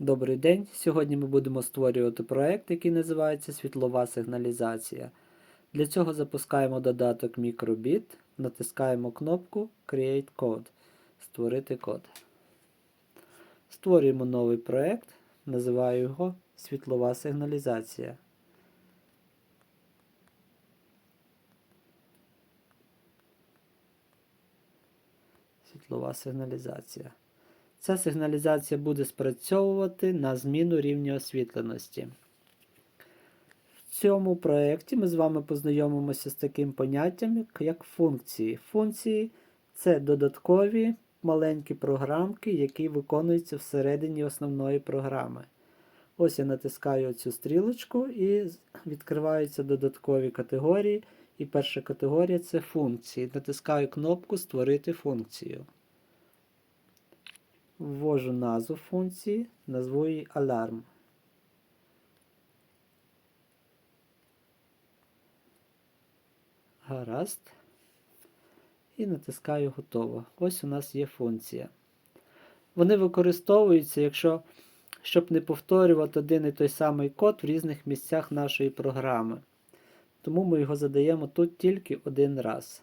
Добрий день! Сьогодні ми будемо створювати проект, який називається Світлова сигналізація. Для цього запускаємо додаток Microbit, натискаємо кнопку Create Code Створити код. Створюємо новий проект, називаю його Світлова сигналізація. Світлова сигналізація. Ця сигналізація буде спрацьовувати на зміну рівня освітленості. В цьому проєкті ми з вами познайомимося з таким поняттям, як функції. Функції це додаткові маленькі програмки, які виконуються всередині основної програми. Ось я натискаю цю стрілочку і відкриваються додаткові категорії. І перша категорія це функції. Натискаю кнопку Створити функцію. Ввожу назву функції, назву її Alarm. Гаразд. І натискаю Готово. Ось у нас є функція. Вони використовуються, якщо, щоб не повторювати один і той самий код в різних місцях нашої програми. Тому ми його задаємо тут тільки один раз.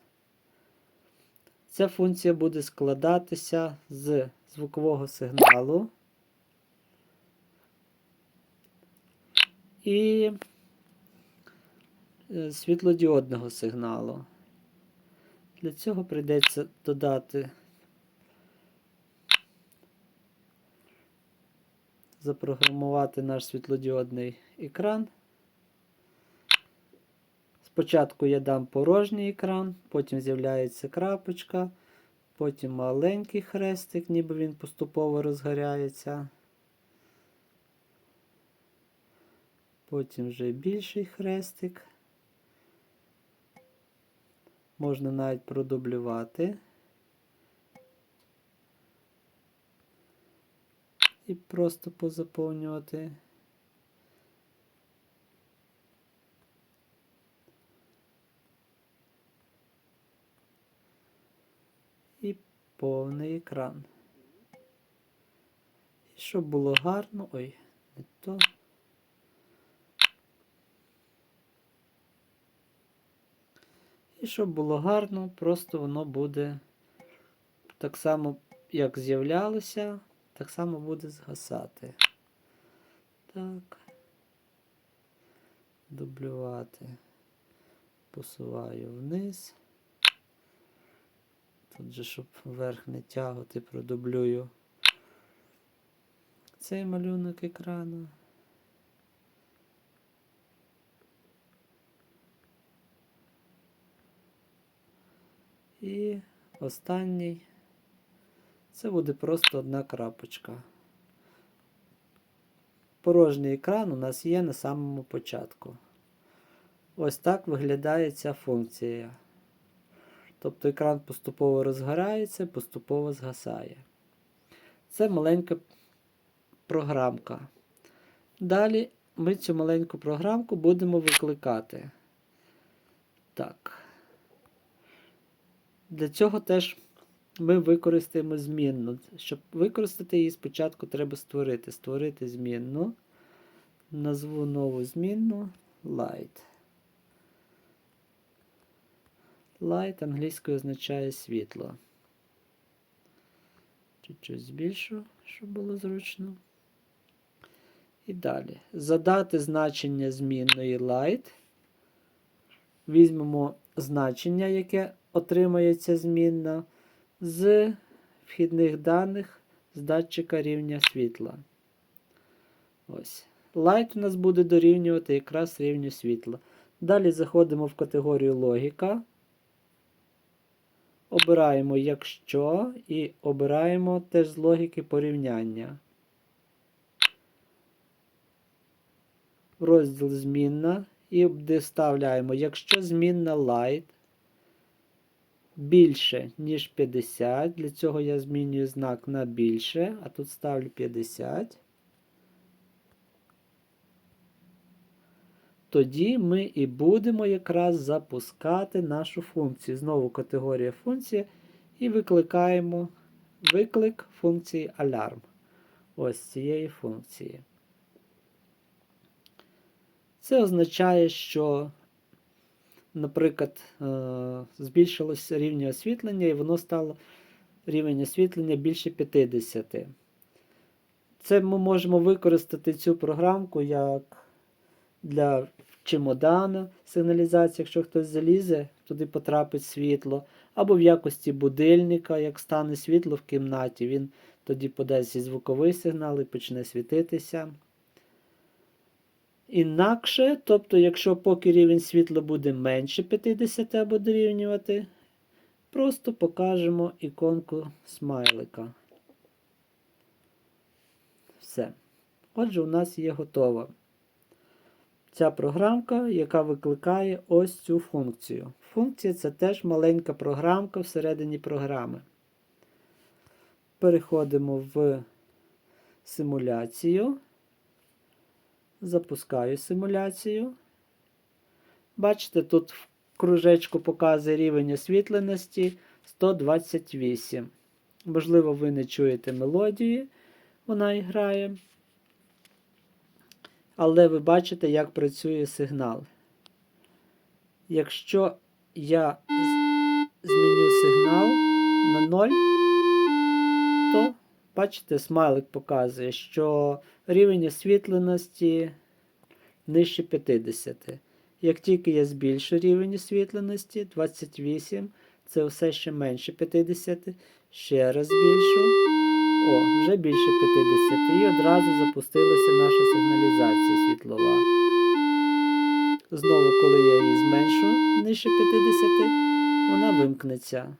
Ця функція буде складатися з звукового сигналу і е, світлодіодного сигналу. Для цього прийдеться додати запрограмувати наш світлодіодний екран. Спочатку я дам порожній екран, потім з'являється крапочка, потім маленький хрестик, ніби він поступово розгоряється. Потім вже більший хрестик. Можна навіть продублювати. І просто позаповнювати. І повний екран. І щоб було гарно. Ой, не то. І щоб було гарно, просто воно буде так само, як з'являлося, так само буде згасати. Так. Дублювати. Посуваю вниз. Тут же, щоб вверх не тягати, продублюю цей малюнок екрану. І останній це буде просто одна крапочка. Порожній екран у нас є на самому початку. Ось так виглядає ця функція. Тобто екран поступово розгорається, поступово згасає. Це маленька програмка. Далі ми цю маленьку програмку будемо викликати. Так. Для цього теж ми використаємо змінну. Щоб використати її, спочатку треба створити. Створити змінну. Назву нову змінну light. Light англійською означає світло. Чуть-чуть збільшу, щоб було зручно. І далі. Задати значення змінної light. Візьмемо значення, яке отримає ця змінна, з вхідних даних з датчика рівня світла. Ось. Light у нас буде дорівнювати якраз рівню світла. Далі заходимо в категорію логіка. Обираємо якщо і обираємо теж з логіки порівняння. Розділ змінна і вставляємо, якщо змінна light більше, ніж 50. Для цього я змінюю знак на більше, а тут ставлю 50. Тоді ми і будемо якраз запускати нашу функцію. Знову категорія функція. І викликаємо виклик функції Alarm. ось цієї функції. Це означає, що, наприклад, е, збільшилося рівень освітлення, і воно стало рівень освітлення більше 50. Це ми можемо використати цю програмку як для чемодана сигналізації, якщо хтось залізе, туди потрапить світло, або в якості будильника, як стане світло в кімнаті, він тоді подасть звуковий сигнал і почне світитися. Інакше, тобто, якщо поки рівень світла буде менше 50 або дорівнювати, просто покажемо іконку смайлика. Все. Отже, у нас є готова ця програмка, яка викликає ось цю функцію. Функція це теж маленька програмка всередині програми. Переходимо в симуляцію. Запускаю симуляцію. Бачите, тут в кружечку показує рівень освітленості 128. Можливо, ви не чуєте мелодії, вона грає. Але ви бачите, як працює сигнал. Якщо я зміню сигнал на 0, то, бачите, смайлик показує, що рівень освітленості нижче 50. Як тільки я збільшу рівень освітленості 28, це все ще менше 50. Ще раз збільшу. О, вже більше 50. І одразу запустилася наша сигналізація світлова. Знову, коли я її зменшу нижче 50, вона вимкнеться.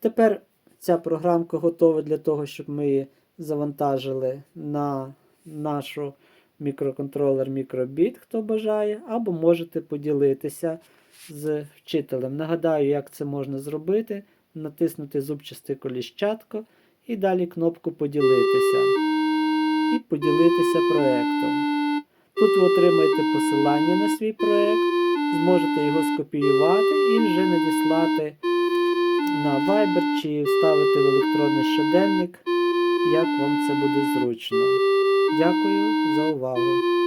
Тепер ця програмка готова для того, щоб ми її завантажили на нашу мікроконтролер мікробіт, хто бажає, або можете поділитися з вчителем. Нагадаю, як це можна зробити. Натиснути зубчасте коліщатко і далі кнопку Поділитися. І поділитися проєктом. Тут ви отримаєте посилання на свій проєкт, зможете його скопіювати і вже надіслати на Viber чи вставити в електронний щоденник, як вам це буде зручно. Дякую за увагу!